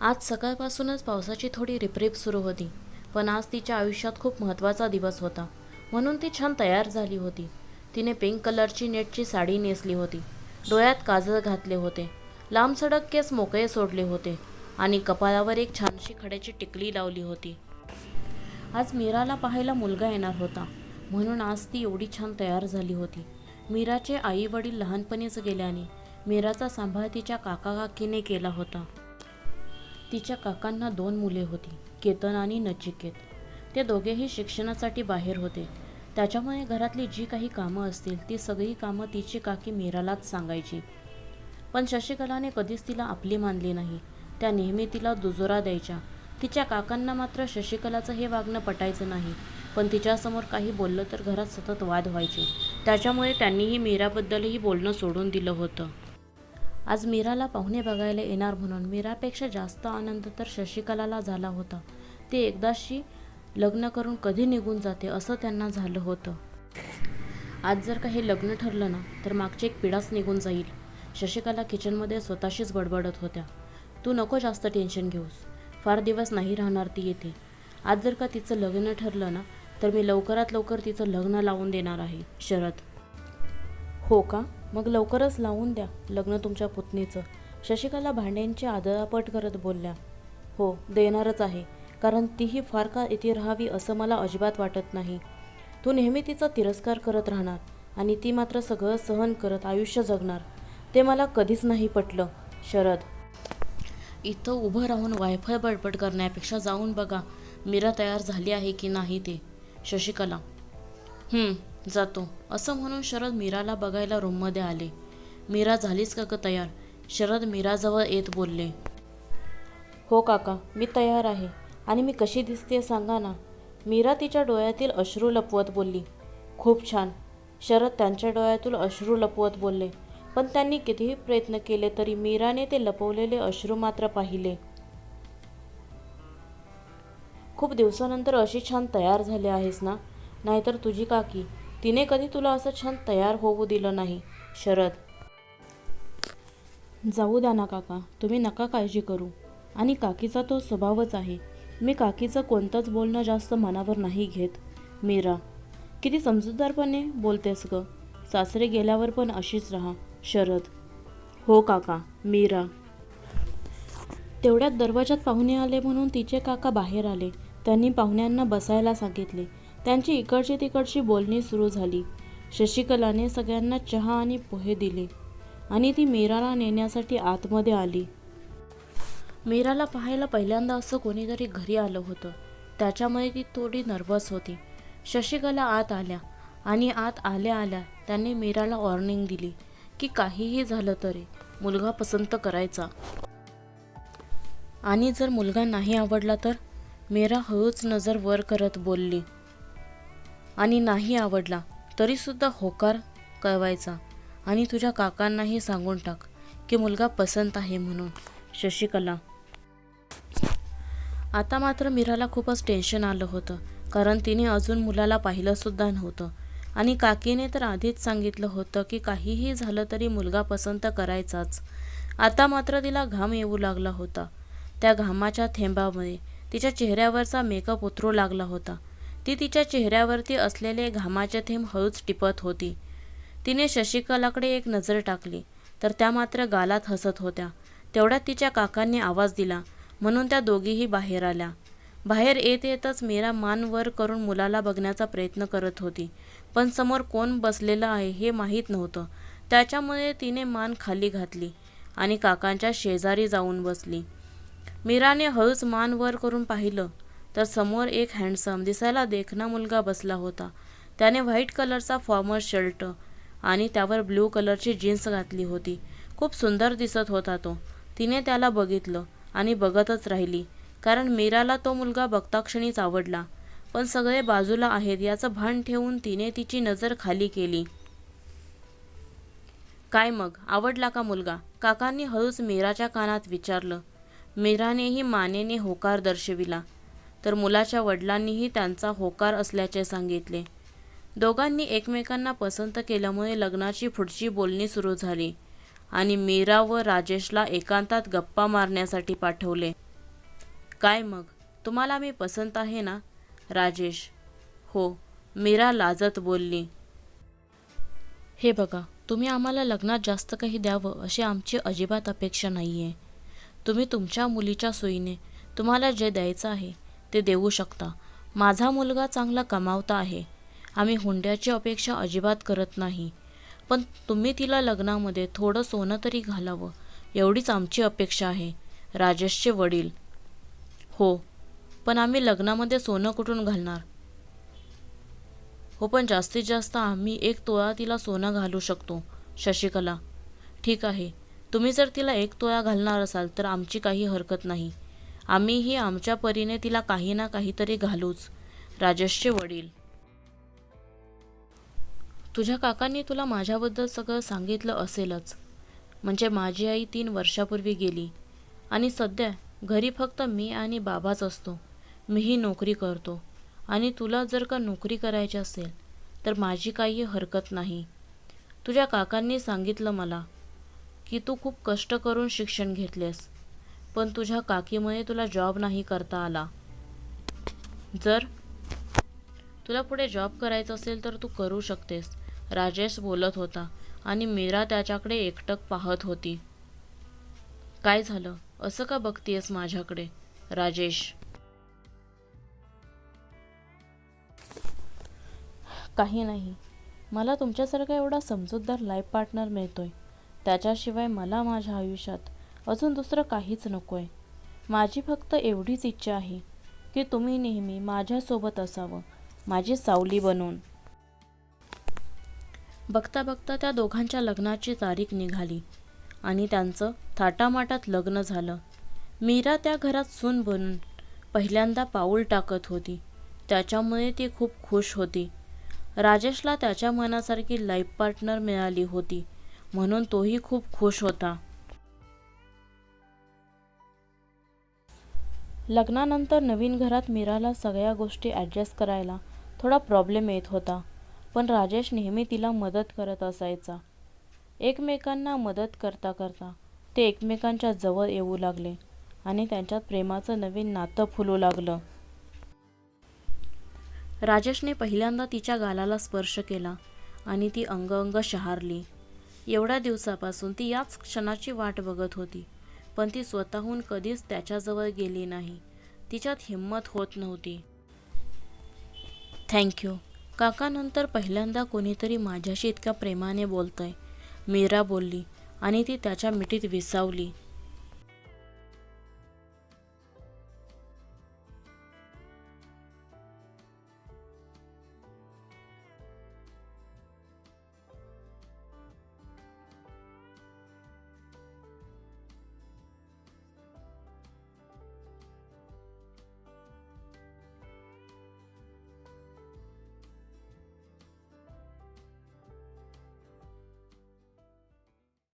आज सकाळपासूनच पावसाची थोडी रिपरिप सुरू होती पण आज तिच्या आयुष्यात खूप महत्त्वाचा दिवस होता म्हणून ती छान तयार झाली होती. तिने पिंक कलरची नेटची साडी नेसली होती डोळ्यात काजळ घातले होते लांब सडक केस मोकळे सोडले होते आणि कपाळावर एक छानशी खड्याची टिकली लावली होती. आज मीराला पाहायला मुलगा येणार होता म्हणून आज ती एवढी छान तयार झाली होती. मीराचे आई वडील लहानपणीच गेल्याने मीराचा सांभाळ तिच्या काका काकीने केला होता. तिच्या काकांना दोन मुले होती केतन आणि नचिकेत. ते दोघेही शिक्षणासाठी बाहेर होते. त्याच्यामुळे घरातली जी काही कामं असतील ती सगळी कामं तिची काकी मीरालाच सांगायची. पण शशिकलाने कधीच तिला आपली मानली नाही. त्या नेहमी तिला दुजोरा द्यायच्या. तिच्या काकांना मात्र शशिकलाचं हे वागणं पटायचं नाही. पण तिच्यासमोर काही बोललं तर घरात सतत वाद व्हायचे. त्याच्यामुळे त्यांनीही मीराबद्दलही बोलणं सोडून दिलं होतं. आज मीराला पाहुणे बघायला येणार म्हणून मीरापेक्षा जास्त आनंद तर शशिकलाला झाला होता. ते एकदाशी लग्न करून कधी निघून जाते असं त्यांना झालं होतं. आज जर का हे लग्न ठरलं ना तर मागची एक पिढाच निघून जाईल. शशिकला किचनमध्ये स्वतःशीच बडबडत होत्या. तू नको जास्त टेन्शन घेऊस. फार दिवस नाही राहणार ती येते आज जर का तिचं लग्न ठरलं ना तर मी लवकरात लवकर तिचं लग्न लावून देणार आहे शरद. हो का? मग लवकरच लावून द्या लग्न तुमच्या पुतणीचं. शशिकला भांड्यांची आदळापट करत बोलल्या हो देणारच आहे कारण तीही फार काळ इथे राहावी असं मला अजिबात वाटत नाही. तू नेहमी तिचा तिरस्कार करत राहणार आणि ती मात्र सगळं सहन करत आयुष्य जगणार. ते मला कधीच नाही पटलं. शरद. इथं उभं राहून वायफाय बडबड करण्यापेक्षा जाऊन बघा मीरा तयार झाली आहे की नाही ते. शशिकला. जातो. असं म्हणून शरद मीराला बघायला रूममध्ये आले. मीरा झालीच का ग तयार शरद मीराजवळ येत बोलले. हो काका मी तयार आहे. आणि मी कशी दिसते सांगा ना. मीरा तिच्या डोळ्यातील अश्रू लपवत बोलली. खूप छान. शरद त्यांच्या डोळ्यातून अश्रू लपवत बोलले. पण त्यांनी कितीही प्रयत्न केले तरी मीराने ते लपवलेले अश्रू मात्र पाहिले. खूप दिवसानंतर अशी छान तयार झाली आहेस ना? नाहीतर तुझी काकी तिने कधी तुला असं छान तयार होऊ दिलं नाही? शरद. जाऊ द्या ना काका तुम्ही नका काळजी करू. आणि काकीचा तो स्वभावच आहे. मी काकीचं कोणतंच बोलणं जास्त मनावर नाही घेत. मीरा. किती समजूतदारपणे बोलतेस ग. सासरे गेल्यावर पण अशीच राहा. शरद. हो काका मीरा. तेवढ्यात दरवाजात पाहुणे आले म्हणून तिचे काका बाहेर आले. त्यांनी पाहुण्यांना बसायला सांगितले. त्यांची इकडची तिकडची बोलणी सुरू झाली. शशिकलाने सगळ्यांना चहा आणि पोहे दिले आणि ती मीराला नेण्यासाठी आतमध्ये आली. मीराला पाहायला पहिल्यांदा असं कोणीतरी घरी आलं होतं. त्याच्यामुळे ती थोडी नर्वस होती. शशिकला आत आल्या आणि आत आल्या आल्या त्यांनी मीराला वॉर्निंग दिली की काहीही झालं तरी मुलगा पसंत करायचा. आणि जर मुलगा नाही आवडला तर? मीरा हळूच नजर वर करत बोलली. आणि नाही आवडला तरीसुद्धा होकार कळवायचा आणि तुझ्या काकांनाही सांगून टाक की मुलगा पसंत आहे म्हणून. शशिकला. आता मात्र मीराला खूपच टेन्शन आलं होतं कारण तिने अजून मुलाला पाहिलंसुद्धा नव्हतं. आणि काकीने तर आधीच सांगितलं होतं की काहीही झालं तरी मुलगा पसंत करायचाच. आता मात्र तिला घाम येऊ लागला होता. त्या घामाच्या थेंबामुळे तिच्या चेहऱ्यावरचा मेकअप उतरू लागला होता. ती तिच्या चेहऱ्यावरती असलेले घामाचे थेंब हळूच टिपत होती. तिने शशिकलाकडे एक नजर टाकली तर त्या मात्र गालात हसत होत्या. तेवढ्यात तिच्या काकांनी आवाज दिला म्हणून त्या दोघीही बाहेर आल्या. बाहेर येत येतच मीरा मान वर करून मुलाला बघण्याचा प्रयत्न करत होती. पण समोर कोण बसलेलं आहे हे माहीत नव्हतं. त्याच्यामुळे तिने मान खाली घातली आणि काकांच्या शेजारी जाऊन बसली. मीराने हळूच मान वर करून पाहिलं तर समोर एक हँडसम दिसायला देखणा मुलगा बसला होता. त्याने व्हाईट कलरचा फॉर्मल शर्ट आणि त्यावर ब्ल्यू कलरची जीन्स घातली होती. खूप सुंदर दिसत होता तो. तिने त्याला बघितलं आणि बघतच राहिली. कारण मीराला तो मुलगा बघताक्षणीच आवडला. पण सगळे बाजूला आहेत याचं भान ठेवून तिने तिची नजर खाली केली. काय मग? आवडला का मुलगा? काकांनी हळूच मीराच्या कानात विचारलं. मीरानेही मानेने होकार दर्शविला. तर मुलाच्या वडिलांनीही त्यांचा होकार असल्याचे सांगितले. दोघांनी एकमेकांना पसंत केल्यामुळे लग्नाची पुढची बोलणी सुरू झाली आणि मीरा व राजेशला एकांतात गप्पा मारण्यासाठी पाठवले. काय मग? तुम्हाला मी पसंत आहे ना? राजेश. हो. मीरा लाजत बोलली. हे बघा तुम्ही आम्हाला लग्नात जास्त काही द्यावं अशी आमची अजिबात अपेक्षा नाही आहे तुम्ही तुमच्या मुलीच्या सोयीने तुम्हाला जे द्यायचं आहे ते देऊ शकता. माझा मुलगा चांगला कमावता आहे. आम्ही हुंड्याची अपेक्षा अजिबात करत नाही. पण तुम्ही तिला लग्नामध्ये थोडं सोनं तरी घालावं. एवढीच आमची अपेक्षा आहे. राजेशचे वडील. हो पण आम्ही लग्नामध्ये सोनं कुठून घालणार? हो पण जास्तीत जास्त आम्ही एक तोळा तिला सोनं घालू शकतो. शशिकला. ठीक आहे. तुम्ही जर तिला एक तोळा घालणार असाल तर आमची काही हरकत नाही. आम्हीही आमच्या परीने तिला काही ना काहीतरी घालूच. राजेशचे वडील. तुझ्या काकांनी तुला माझ्याबद्दल सगळं सांगितलं असेलच. म्हणजे माझी आई तीन वर्षापूर्वी गेली. आणि सध्या घरी फक्त मी आणि बाबाच असतो. मीही नोकरी करतो. आणि तुला जर का नोकरी करायची असेल तर माझी काही हरकत नाही. तुझ्या काकांनी सांगितलं मला की तू खूप कष्ट करून शिक्षण घेतलेस. पण तुझ्या काकीमुळे तुला जॉब नाही करता आला. जर तुला पुढे जॉब करायचं असेल तर तू करू शकतेस राजेश बोलत होता आणि मीरा त्याच्याकडे एकटक पाहत होती. काय झालं? असं का बघतीयस माझ्याकडे? राजेश. काही नाही. मला तुमच्यासारखा एवढा समजूतदार लाईफ पार्टनर मिळतोय. त्याच्याशिवाय मला माझ्या आयुष्यात अजून दुसरं काहीच नको आहे माझी फक्त एवढीच इच्छा आहे की तुम्ही नेहमी माझ्यासोबत असावं माझी सावली बनून. बघता बघता त्या दोघांच्या लग्नाची तारीख निघाली आणि त्यांचं थाटामाटात लग्न झालं. मीरा त्या घरात सून बनून पहिल्यांदा पाऊल टाकत होती. त्याच्यामुळे ती खूप खुश होती. राजेशला त्याच्या मनासारखी लाईफ पार्टनर मिळाली होती म्हणून तोही खूप खुश होता. लग्नानंतर नवीन घरात मीराला सगळ्या गोष्टी ॲडजस्ट करायला थोडा प्रॉब्लेम येत होता. पण राजेश नेहमी तिला मदत करत असायचा. एकमेकांना मदत करता करता ते एकमेकांच्या जवळ येऊ लागले आणि त्यांच्यात प्रेमाचं नवीन नातं फुलू लागलं. राजेशने पहिल्यांदा तिच्या गालाला स्पर्श केला आणि ती अंग अंग शहारली. एवढ्या दिवसापासून ती याच क्षणाची वाट बघत होती. पण ती स्वतःहून कधीच त्याच्याजवळ गेली नाही. तिच्यात हिंमत होत नव्हती. थँक्यू काकानंतर पहिल्यांदा कोणीतरी माझ्याशी इतक्या प्रेमाने बोलतंय. मीरा बोलली आणि ती त्याच्या मिठीत विसावली.